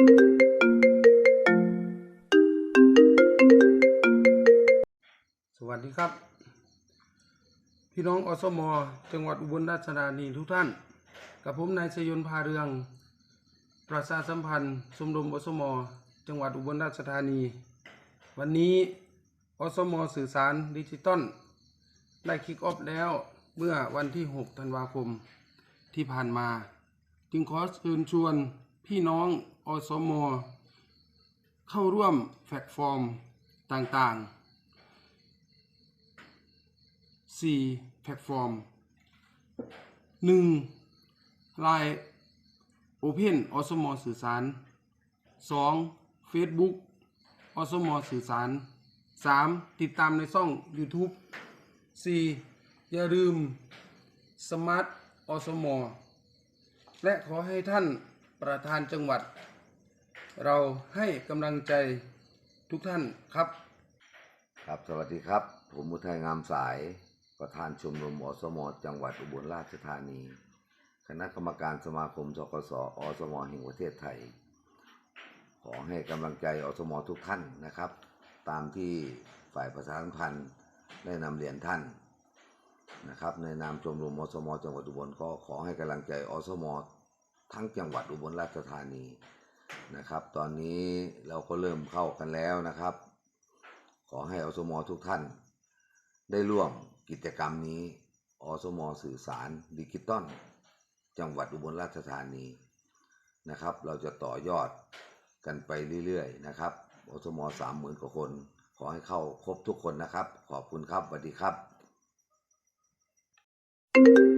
สวัสดีครับ พี่น้องอสมจังหวัดอุบลราชธานีทุกท่าน กับผมนายชยนต์พาเรือง ประชาสัมพันธ์สมรมอสมจังหวัดอุบลราชธานี วันนี้อสมสื่อสารดิจิตอลได้คิกออฟแล้วเมื่อวันที่ 6 ธันวาคมที่ผ่านมา จึงขอเชิญชวนพี่น้อง อสมเข้าร่วมแพลตฟอร์มต่างๆ 4. แพลตฟอร์ม 1. Line Open อสมสื่อสาร 2. Facebook อสมสื่อสาร 3. ติดตามในช่อง YouTube 4. อย่าลืมสมาร์ทอสมและขอให้ท่าน ประธานจังหวัด เราให้กำลังใจทุกท่านครับ ครับสวัสดีครับ ผมมุทัยงามสาย ประธานชมรมอสมจังหวัดอุบลราชธานี คณะกรรมการสมาคมสกสอสมแห่งประเทศไทย ขอให้กำลังใจอสมทุกท่านนะครับ ตามที่ฝ่ายประชาสัมพันธ์ได้นำเรียนท่านนะครับในนามชมรมอสมจังหวัดอุบลก็ขอให้กำลังใจอสม ทั้งจังหวัดอุบลราชธานีนะครับ ตอนนี้เราก็เริ่มเข้ากันแล้วนะครับ ขอให้อสมอทุกท่าน ได้ร่วมกิจกรรมนี้อสมอสื่อสารดิจิตอลจังหวัดอุบลราชธานีนะครับ เราจะต่อยอดกันไปเรื่อยๆนะครับอสมอสามหมื่นกว่าคน ขอให้เข้าครบทุกคนนะครับ ขอบคุณครับสวัสดีครับ